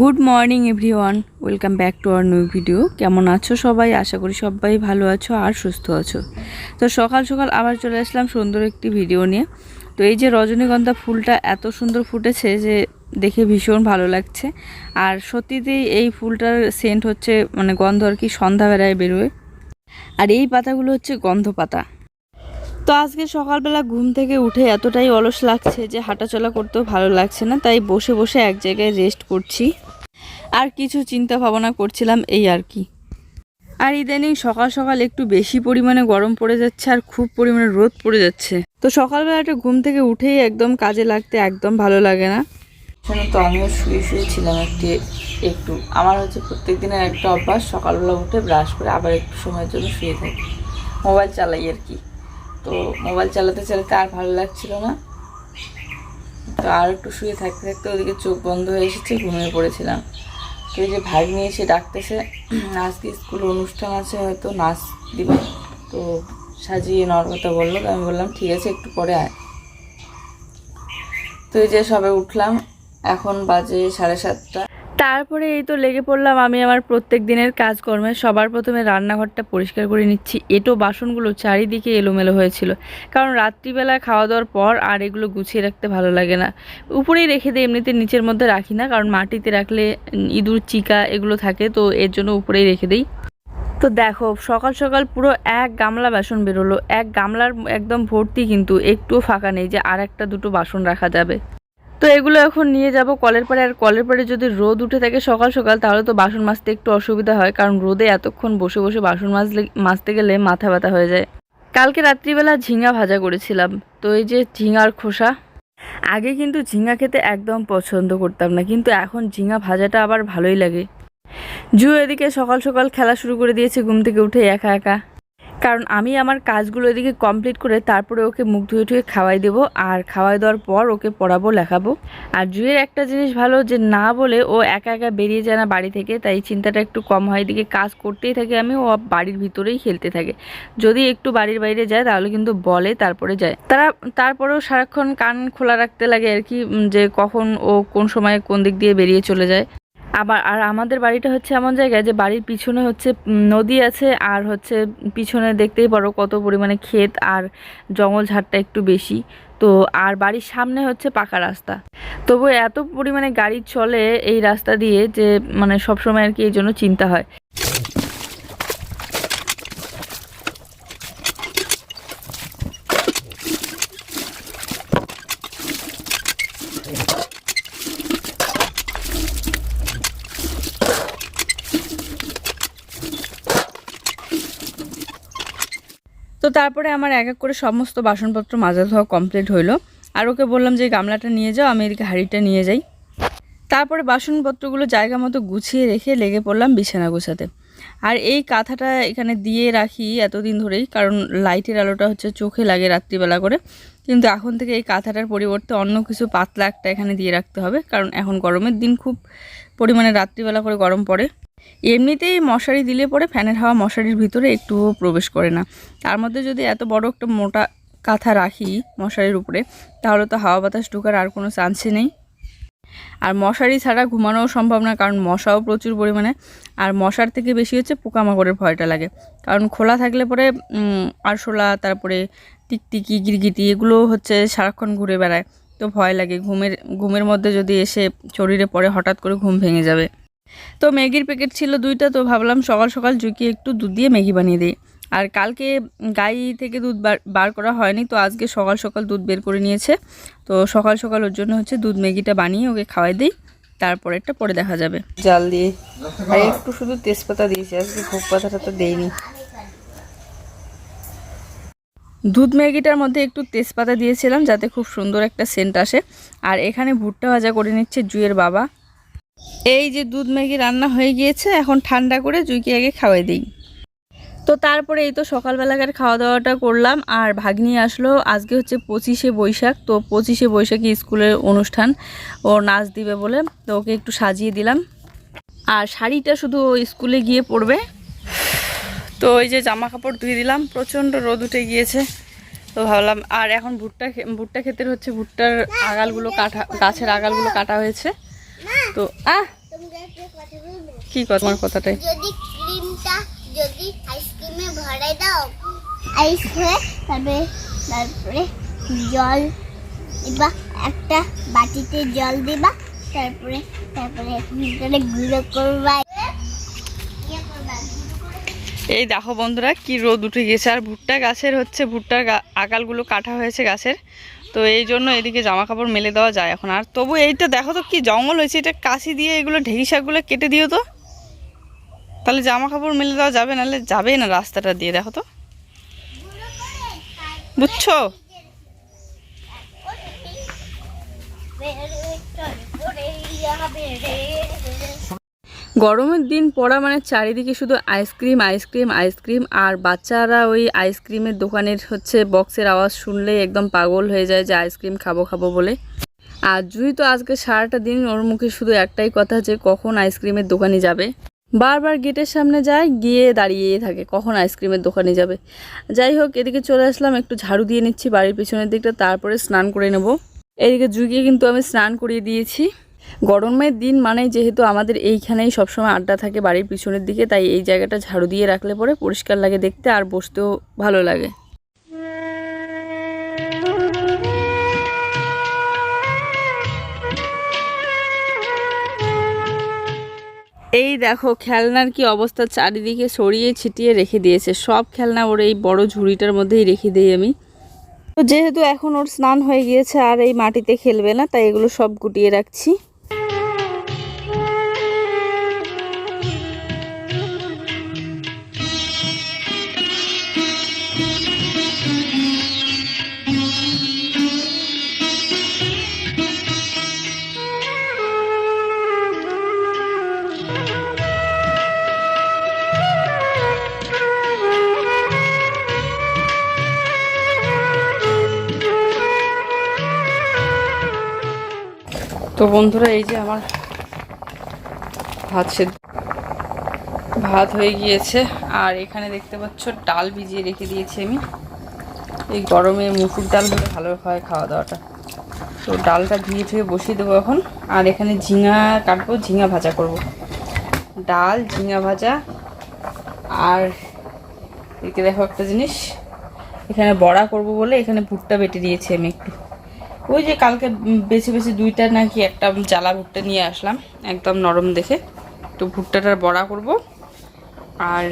Good morning everyone welcome back to our new video কেমন আছো সবাই? আশা করি সবাই ভালো আছো আর সুস্থ আছো। তো সকাল সকাল আবার চলে আসলাম সুন্দর একটি ভিডিও নিয়ে। তো এই যে রজনীগন্ধা ফুলটা এত সুন্দর ফুটেছে যে দেখে ভীষণ ভালো লাগছে। আর সত্যিতেই এই ফুলটার সেন্ট হচ্ছে মানে গন্ধ আর কি সন্ধ্যাবেলায় বেরোয়। আর এই পাতাগুলো হচ্ছে গন্ধ পাতা তো আজকে সকালবেলা ঘুম থেকে উঠে এতটাই অলস লাগছে যে হাঁটাচলা করতেও ভালো লাগছে না, তাই বসে বসে এক জায়গায় রেস্ট করছি। আর কিছু চিন্তা ভাবনা করছিলাম এই আর কি। আর ইদানিং সকাল সকাল একটু বেশি পরিমাণে গরম পড়ে যাচ্ছে আর খুব পরিমাণে রোদ পড়ে যাচ্ছে। তো সকালবেলাটা ঘুম থেকে উঠেই একদম কাজে লাগতে একদম ভালো লাগে না। তো আমিও শুয়ে শুয়ে ছিলাম একটি, একটু। আমার হচ্ছে প্রত্যেক দিনের একটা অভ্যাস, সকালবেলা উঠে ব্রাশ করে আবার একটু সময়ের জন্য শুয়ে থাকি। মোবাইল চালাই আর কি। তো মোবাইল চালাতে চালাতে আর ভালো লাগছিল না। তো আর একটু শুয়ে থাকতে থাকতে ওদিকে চোখ বন্ধ হয়ে এসেছে, ঘুমিয়ে পড়েছিলাম। তো যে ভাগ নিয়ে এসে ডাকতেছে, আজকে স্কুলে অনুষ্ঠান আছে, হয়তো নাচ দিবে। তো সাজিয়ে নেওয়ার কথা বলল, তো আমি বললাম, ঠিক আছে, একটু পরে আয়। তো এই যে সবে উঠলাম, এখন বাজে সাড়ে সাতটা। তারপরে এই তো লেগে পড়লাম, আমি আমার প্রত্যেক দিনের কাজকর্মে। সবার প্রথমে রান্নাঘরটা পরিষ্কার করে নিচ্ছি। এটো বাসনগুলো চারিদিকে এলোমেলো হয়েছিল। কারণ রাত্রিবেলা খাওয়া দাওয়ার পর আর এগুলো গুছিয়ে রাখতে ভালো লাগে না। উপরেই রেখে দিই এমনিতে নিচের মধ্যে রাখি না, কারণ মাটিতে রাখলে ইঁদুর, চিকা এগুলো থাকে, তো এর জন্য উপরেই রেখে দিই। তো দেখো, সকাল সকাল পুরো এক গামলা বাসন বেরোলো। এক গামলার একদম ভর্তি কিন্তু, একটুও ফাঁকা নেই যে আর একটা দুটো বাসন রাখা যাবে। তো এগুলো এখন নিয়ে যাব কলের পাড়ে। আর কলের পাড়ে যদি রোদ উঠে থাকে সকাল সকাল, তাহলে তো বাসন মাজতে একটু অসুবিধা হয়, কারণ রোদে এতক্ষণ বসে বসে বাসন মাজলে, মাজতে গেলে মাথা ব্যথা হয়ে যায়। কালকে রাত্রিবেলা ঝিঙা ভাজা করেছিলাম। তো এই যে ঝিঙার খোসা, আগে কিন্তু ঝিঙা খেতে একদম পছন্দ করতাম না, কিন্তু এখন ঝিঙা ভাজাটা আবার ভালোই লাগে। জু এদিকে সকাল সকাল খেলা শুরু করে দিয়েছে, ঘুম থেকে উঠে একা একা। কারণ আমি আমার কাজগুলো এদিকে কমপ্লিট করে তারপরে ওকে মুখ ধুয়ে ধুয়ে খাওয়াই দেবো। আর খাওয়াই দেওয়ার পর ওকে পড়াবো, লেখাবো। আর জুয়ের একটা জিনিস ভালো যে না বলে ও একা একা বেরিয়ে যায় না বাড়ি থেকে, তাই চিন্তাটা একটু কম হয়। এদিকে কাজ করতেই থাকে আমি, ও বাড়ির ভিতরেই খেলতে থাকে। যদি একটু বাড়ির বাইরে যায় তাহলে কিন্তু বলে তারপরে যায়। তারা, তারপরেও সারাক্ষণ কান খোলা রাখতে লাগে আর কি যে কখন ও কোন সময় কোন দিক দিয়ে বেরিয়ে চলে যায়। আবার, আর আমাদের বাড়িটা হচ্ছে এমন জায়গায় যে বাড়ির পিছনে হচ্ছে নদী আছে, আর হচ্ছে পিছনে দেখতেই পারো কত পরিমাণে ক্ষেত আর জঙ্গল ঝাড়টা একটু বেশি। তো, আর বাড়ির সামনে হচ্ছে পাকা রাস্তা। তবু এত পরিমাণে গাড়ি চলে এই রাস্তা দিয়ে যে মানে সবসময় আর কি এই জন্য চিন্তা হয়। তো তারপরে আমার এক এক করে সমস্ত বাসনপত্র মাজা ধোয়া কমপ্লিট হইল। আর ওকে বললাম যে গামলাটা নিয়ে যাও, আমি এদিকে হাঁড়িটা নিয়ে যাই। তারপরে বাসনপত্রগুলো জায়গা মতো গুছিয়ে রেখে লেগে পড়লাম বিছানা গোছাতে। আর এই কাঁথাটা এখানে দিয়ে রাখি এতদিন ধরেই, কারণ লাইটের আলোটা হচ্ছে চোখে লাগে রাত্রিবেলা করে। কিন্তু এখন থেকে এই কাঁথাটার পরিবর্তে অন্য কিছু পাতলা একটা এখানে দিয়ে রাখতে হবে, কারণ এখন গরমের দিন খুব পরিমাণে রাত্রিবেলা করে গরম পড়ে। এমনিতেই মশারি দিলে পরে ফ্যানের হাওয়া মশারির ভিতরে একটুও প্রবেশ করে না। তার মধ্যে যদি এত বড় একটা মোটা কাঁথা রাখি মশারির উপরে, তাহলে তো হাওয়া বাতাস ঢোকার আর কোনো চান্সই নেই। আর মশারি ছাড়া ঘুমানোও সম্ভব না, কারণ মশাও প্রচুর পরিমাণে, আর মশার থেকে বেশি হচ্ছে পোকামাকড়ের ভয়টা লাগে। কারণ খোলা থাকলে পরে আরশোলা, তারপরে টিকটিকি, গিরগিটি এগুলো হচ্ছে সারাক্ষণ ঘুরে বেড়ায়। তো ভয় লাগে, ঘুমের ঘুমের মধ্যে যদি এসে শরীরে পড়ে, হঠাৎ করে ঘুম ভেঙে যাবে। তো ম্যাগির প্যাকেট ছিল দুইটা তো ভাবলাম সকাল সকাল জুকিয়ে একটু দুধ দিয়ে ম্যাগি বানিয়ে দিই। আর কালকে গাই থেকে দুধ বার করা হয়নি তো আজকে সকাল সকাল দুধ বের করে নিয়েছে। তো সকাল সকাল ওর জন্য হচ্ছে দুধ ম্যাগিটা বানিয়ে ওকে খাওয়াই দিই তারপরেরটা পরে দেখা যাবে। জাল দিয়ে। আর একটু শুধু তেজপাতা দিয়েছি আজকে ভোগ পাতাটা তো দেয়নি দুধ ম্যাগিটার মধ্যে একটু তেজপাতা দিয়েছিলাম যাতে খুব সুন্দর একটা সেন্ট আসে। আর এখানে ভুট্টা ভাজা করে নিচ্ছে জুয়ের বাবা। এই যে দুধ ম্যাগি রান্না হয়ে গিয়েছে, এখন ঠান্ডা করে জুইকে আগে খাওয়াই দিই। তো তারপরে এই তো সকালবেলাকার খাওয়া দাওয়াটা করলাম, আর ভাগ্নি আসলো, আজকে হচ্ছে পঁচিশে বৈশাখ, তো পঁচিশে বৈশাখী স্কুলের অনুষ্ঠান, ও নাচ দিবে বলে, তো ওকে একটু সাজিয়ে দিলাম। আর শাড়িটা শুধু স্কুলে গিয়ে পরবে। তো ওই যে জামা কাপড় ধুয়ে দিলাম, প্রচণ্ড রোদ উঠে গিয়েছে, তো ভাবলাম, আর এখন ভুট্টা ভুট্টা ক্ষেতের হচ্ছে ভুট্টার আগালগুলো কাটা, গাছের আগালগুলো কাটা হয়েছে। তো আহ! কি কথা তোমার কথাটাই যদি ক্রিমটা যদি আইসক্রিমে ভরে দাও আইস হয়ে তারপরে জল দিবা একটা বাটিতে জল দিবা তারপরে তারপরে ভিতরে গুঁড়ো করবা। করে এই দেখো বন্ধুরা কি রোদ উঠে গেছে। আর ভুট্টা গাছের হচ্ছে ভুট্টার আকালগুলো কাটা হয়েছে গাছের। তো এই জন্য এদিকে জামা কাপড় মেলে দেওয়া যায় এখন। আর তবু এইটা দেখো তো কি জঙ্গল হয়েছে, এটা কাশি দিয়ে এগুলো ঢেঁকি শাকগুলো কেটে দিও তো। তাহলে জামা কাপড় মেলে দেওয়া যাবে, নাহলে যাবে না রাস্তাটা দিয়ে, দেখো তো। বুঝছ? গরমের দিন পড়া মানে চারিদিকে শুধু আইসক্রিম আইসক্রিম আইসক্রিম আর বাচ্চারা ওই আইসক্রিমের দোকানের হচ্ছে বক্সের আওয়াজ শুনলেই একদম পাগল হয়ে যায় যে আইসক্রিম খাব খাব বলে। আর জুই তো আজকে সারাটা দিন ওর মুখে শুধু একটাই কথা যে কখন আইসক্রিমের দোকানে যাবে? বারবার গেটের সামনে যায়, গিয়ে দাঁড়িয়ে থাকে কখন আইসক্রিমের দোকানে যাবে। যাই হোক, এদিকে চলে আসলাম, একটু ঝাড়ু দিয়ে নিচ্ছি বাড়ির পিছনের দিকটা, তারপরে স্নান করে নেব। এদিকে জুইকে কিন্তু আমি স্নান করিয়ে দিয়েছি। গরমের দিন মানে যেহেতু আমাদের এইখানেই সবসময় আড্ডা থাকে বাড়ির পিছনের দিকে, তাই এই জায়গাটা ঝাড়ু দিয়ে রাখলে পরে পরিষ্কার লাগে দেখতে আর বসতেও ভালো লাগে। এই দেখো খেলনার কি অবস্থা, চারিদিকে সরিয়ে ছিটিয়ে রেখে দিয়েছে। সব খেলনা ওর এই বড় ঝুড়িটার মধ্যেই রেখে দিই আমি। তো যেহেতু এখন ওর স্নান হয়ে গিয়েছে আর এই মাটিতে খেলবে না, তাই এগুলো সব গুটিয়ে রাখছি। তো বন্ধুরা, এই যে আমার ভাত সেদ্ধ ভাত হয়ে গিয়েছে, আর এখানে দেখতে পাচ্ছ ডাল ভিজিয়ে রেখে দিয়েছি আমি। এই গরমে মুসুর ডাল হলে ভালো হয় খাওয়া দাওয়াটা। তো ডালটা ধুয়ে ধুয়ে বসিয়ে দেবো এখন, আর এখানে ঝিঙা কাটবো, ঝিঙা ভাজা করব। ডাল, ঝিঙা ভাজা, আর এদিকে দেখো একটা জিনিস, এখানে বড়া করব বলে এখানে ভুট্টা বেটে দিয়েছি আমি একটু। ওই যে কালকে বেছে বেছে দুইটা নাকি একটা জ্বালা ভুট্টা নিয়ে আসলাম, একদম নরম দেখে। তো ভুট্টাটার বড়া করব। আর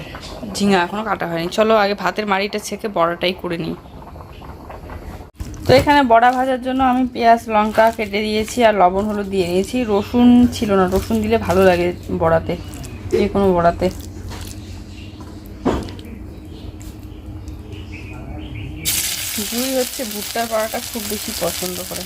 ঝিঙা এখনও কাটা হয়নি। চলো আগে ভাতের মাড়িটা ছেঁকে বড়াটাই করে নিই। তো এখানে বড়া ভাজার জন্য আমি পেঁয়াজ, লঙ্কা কেটে দিয়েছি আর লবণ, হলুদ দিয়ে দিয়েছি। রসুন ছিল না, রসুন দিলে ভালো লাগে বড়াতে, যে কোনো বড়াতে। জুই হচ্ছে ভুট্টার পাড়াটা খুব বেশি পছন্দ করে।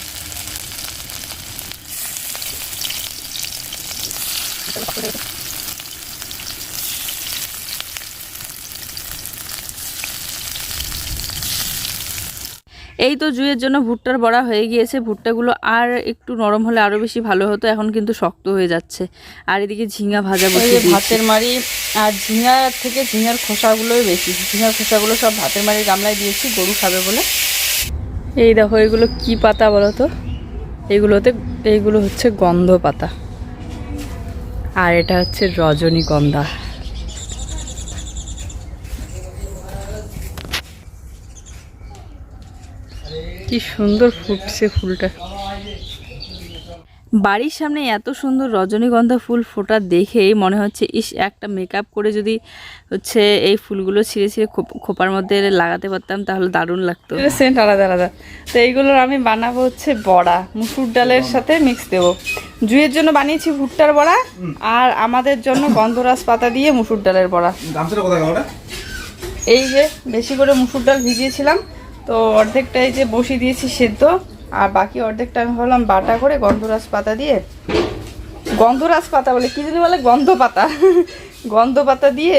এই তো জুইয়ের জন্য ভুট্টার বড়া হয়ে গিয়েছে। ভুট্টাগুলো আর একটু নরম হলে আরও বেশি ভালো হতো। এখন কিন্তু শক্ত হয়ে যাচ্ছে। আর এদিকে ঝিঙা ভাজা বসিয়ে ভাতের মারি আর ঝিঙা থেকে ঝিঙার খোসাগুলোই বেশি। ঝিঙার খোসাগুলো সব ভাতের মারি গামলায় দিয়েছি গরু খাবে বলে। এই দেখো এগুলো কি পাতা বলো তো? এগুলোতে এইগুলো হচ্ছে গন্ধ পাতা। আর এটা হচ্ছে রজনীগন্ধা। কি সুন্দর ফুটছে ফুলটা। বাড়ির সামনে এত সুন্দর রজনীগন্ধা ফুল ফোটা দেখেই মনে হচ্ছে ইস একটা মেকআপ করে যদি হচ্ছে এই ফুলগুলো ছিঁড়ে ছিঁড়ে খোপ- খোপার মধ্যে লাগাতে পারতাম তাহলে দারুণ লাগতো। সেন্ট আলাদা আলাদা। তো এইগুলোর আমি বানাবো হচ্ছে বড়া মুসুর ডালের সাথে মিক্স দেবো। জুয়ের জন্য বানিয়েছি ভুট্টার বড়া আর আমাদের জন্য গন্ধরাজ পাতা দিয়ে মুসুর ডালের বড়া। এই যে বেশি করে মুসুর ডাল ভিজিয়েছিলাম তো অর্ধেকটা এই যে বসিয়ে দিয়েছি সেদ্ধ, আর বাকি অর্ধেকটা আমি ভাবলাম বাটা করে গন্ধরাজ পাতা দিয়ে, গন্ধরাজ পাতা বলে কি জানি বলে? গন্ধ পাতা। গন্ধ পাতা দিয়ে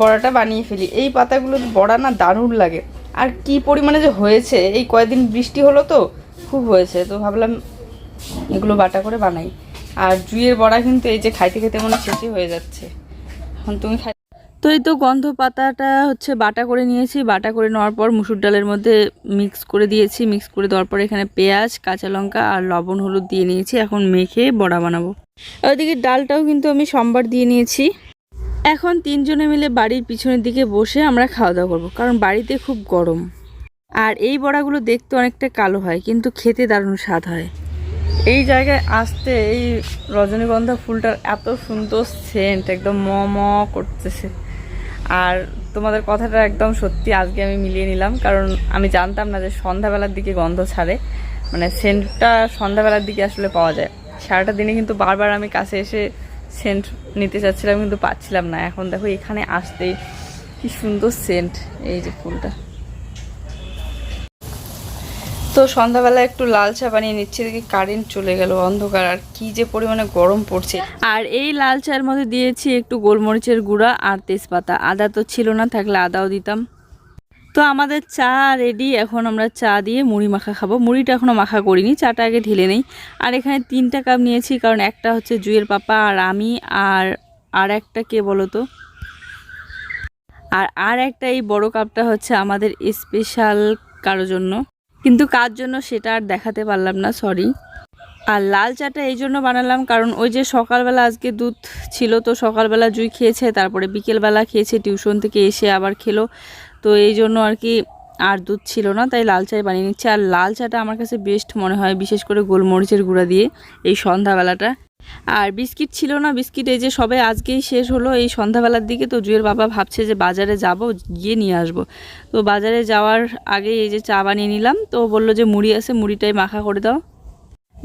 বড়াটা বানিয়ে ফেলি। এই পাতাগুলো বড়া না দারুণ লাগে। আর কি পরিমাণে যে হয়েছে, এই কয়েকদিন বৃষ্টি হলো তো, খুব হয়েছে। তো ভাবলাম এগুলো বাটা করে বানাই। আর জুইয়ের বড়া কিন্তু এই যে খাইতে খেতে মনে শেষই হয়ে যাচ্ছে। এখন তুমি খাই তো এই তো গন্ধ পাতাটা হচ্ছে বাটা করে নিয়েছি। বাটা করে নেওয়ার পর মুসুর ডালের মধ্যে মিক্স করে দিয়েছি। মিক্স করে দেওয়ার পর এখানে পেঁয়াজ, কাঁচা লঙ্কা আর লবণ, হলুদ দিয়ে নিয়েছি। এখন মেখে বড়া বানাবো। ওইদিকে ডালটাও কিন্তু আমি সোমবার দিয়ে নিয়েছি। এখন তিনজনে মিলে বাড়ির পিছনের দিকে বসে আমরা খাওয়া দাওয়া করব, কারণ বাড়িতে খুব গরম। আর এই বড়াগুলো দেখতে অনেকটা কালো হয়, কিন্তু খেতে দারুণ স্বাদ হয়। এই জায়গায় আসতে এই রজনীগন্ধা ফুলটার এত সুন্দর সেন্ট একদম ম ম করতেছে। আর তোমাদের কথাটা একদম সত্যি, আজকে আমি মিলিয়ে নিলাম। কারণ আমি জানতাম না যে সন্ধ্যাবেলার দিকে গন্ধ ছাড়ে। মানে সেন্টটা সন্ধ্যাবেলার দিকে আসলে পাওয়া যায়। সারাটা দিনে কিন্তু বারবার আমি কাছে এসে সেন্ট নিতে চাচ্ছিলাম, কিন্তু পাচ্ছিলাম না। এখন দেখো এখানে আসতেই কি সুন্দর সেন্ট, এই যে ফুলটা। তো সন্ধ্যাবেলা একটু লাল চা বানিয়ে নিচ্ছি, দেখি কারেন্ট চলে গেল, অন্ধকার, আর কি যে পরিমাণে গরম পড়ছে। আর এই লাল চার মধ্যে দিয়েছি একটু গোলমরিচের গুঁড়া আর তেজপাতা। আদা তো ছিল না, থাকলে আদাও দিতাম। তো আমাদের চা রেডি এখন আমরা চা দিয়ে মুড়ি মাখা খাব। মুড়িটা এখনও মাখা করিনি, চাটা আগে ঢেলে নেই। আর এখানে তিনটা কাপ নিয়েছি, কারণ একটা হচ্ছে জুয়ের পাপা আর আমি, আর আর একটা কে বলো তো আর আর একটা এই বড় কাপটা হচ্ছে আমাদের স্পেশাল কারোর জন্য। কিন্তু কার জন্য সেটা আর দেখাতে পারলাম না সরি আর লাল চাটা এই জন্য বানালাম কারণ ওই যে সকালবেলা আজকে দুধ ছিল, তো সকালবেলা জুই খেয়েছে, তারপরে বিকেলবেলা খেয়েছে, টিউশন থেকে এসে আবার খেলো। তো এই জন্য আর কি আর দুধ ছিল না, তাই লাল চাই বানিয়ে নিচ্ছে। আর লাল চাটা আমার কাছে বেস্ট মনে হয়, বিশেষ করে গোলমরিচের গুঁড়া দিয়ে, এই সন্ধ্যাবেলাটা। আর বিস্কিট ছিল না, বিস্কিট এই যে সবে আজকেই শেষ হলো, এই সন্ধ্যাবেলার দিকে তো জুয়ের বাবা ভাবছে যে বাজারে যাব, গিয়ে নিয়ে আসব। তো বাজারে যাওয়ার আগে এই যে চা বানিয়ে নিলাম, তো বলল যে মুড়ি আছে, মুড়িটাই মাখা করে দাও।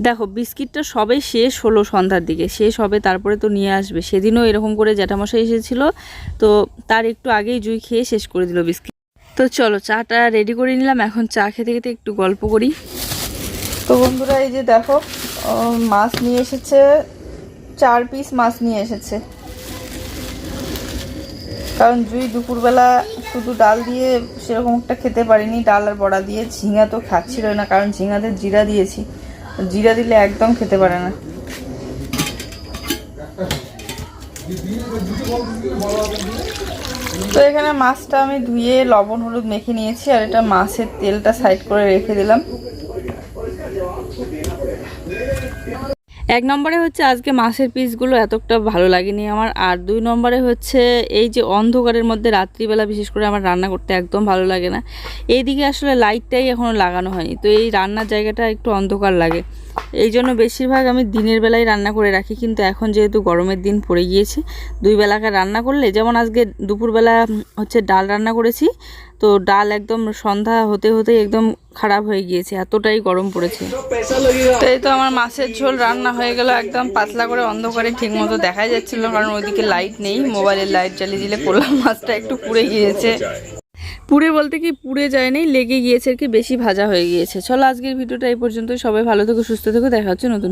দেখো, বিস্কিটটা সবে শেষ হলো সন্ধ্যার দিকে, শেষ হবে তারপরে তো নিয়ে আসবে। সেদিনও এরকম করে জ্যাঠামশাই এসেছিল, তো তার একটু আগেই জুই খেয়ে শেষ করে দিল বিস্কিট। তো চলো, চাটা রেডি করে নিলাম, এখন চা খেতে খেতে একটু গল্প করি। তো বন্ধুরা, এই যে দেখো মাছ নিয়ে এসেছে, চার পিস মাছ নিয়ে এসেছে। কারণ জুই দুপুরবেলা শুধু ডাল দিয়ে সেরকম একটা খেতে পারিনি, ডাল আর বড়া দিয়ে। ঝিঙা তো খাচ্ছিল না, কারণ ঝিঙাতে জিরা দিয়েছি। জিরা দিলে একদম খেতে পারে না। তো এখানে মাছটা আমি ধুয়ে লবণ, হলুদ মেখে নিয়েছি, আর এটা মাছের তেলটা সাইড করে রেখে দিলাম। এক নম্বরে হচ্ছে আজকে মাছের পিসগুলো এতটা ভালো লাগেনি আমার, আর দুই নম্বরে হচ্ছে এই যে অন্ধকারের মধ্যে রাত্রিবেলা বিশেষ করে আমার রান্না করতে একদম ভালো লাগে না। এইদিকে আসলে লাইটটাই এখনও লাগানো হয়নি, তো এই রান্নার জায়গাটা একটু অন্ধকার লাগে। এই জন্য বেশিরভাগ আমি দিনের বেলায় রান্না করে রাখি, কিন্তু এখন যেহেতু গরমের দিন পড়ে গিয়েছে, দুই বেলাকার রান্না করলে, যেমন আজকে দুপুরবেলা হচ্ছে ডাল রান্না করেছি, তো ডাল একদম সন্ধ্যা হতে হতে একদম খারাপ হয়ে গিয়েছে, এতটাই গরম পড়েছে। তো এই তো আমার মাছের ঝোল রান্না হয়ে গেল, একদম পাতলা করে অন্ধকারে ঠিক মতো দেখাই যাচ্ছিল কারণ ওইদিকে লাইট নেই মোবাইলের লাইট জ্বালিয়ে দিলে পোলা মাছটা একটু পুড়ে গিয়েছে। পুড়ে বলতে কি পুড়ে যায়নি, লেগে গিয়েছে আর কি, বেশি ভাজা হয়ে গিয়েছে। চলো আজকের ভিডিওটা এই পর্যন্ত সবাই ভালো থেকো, সুস্থ থেকো। দেখা হচ্ছে নতুন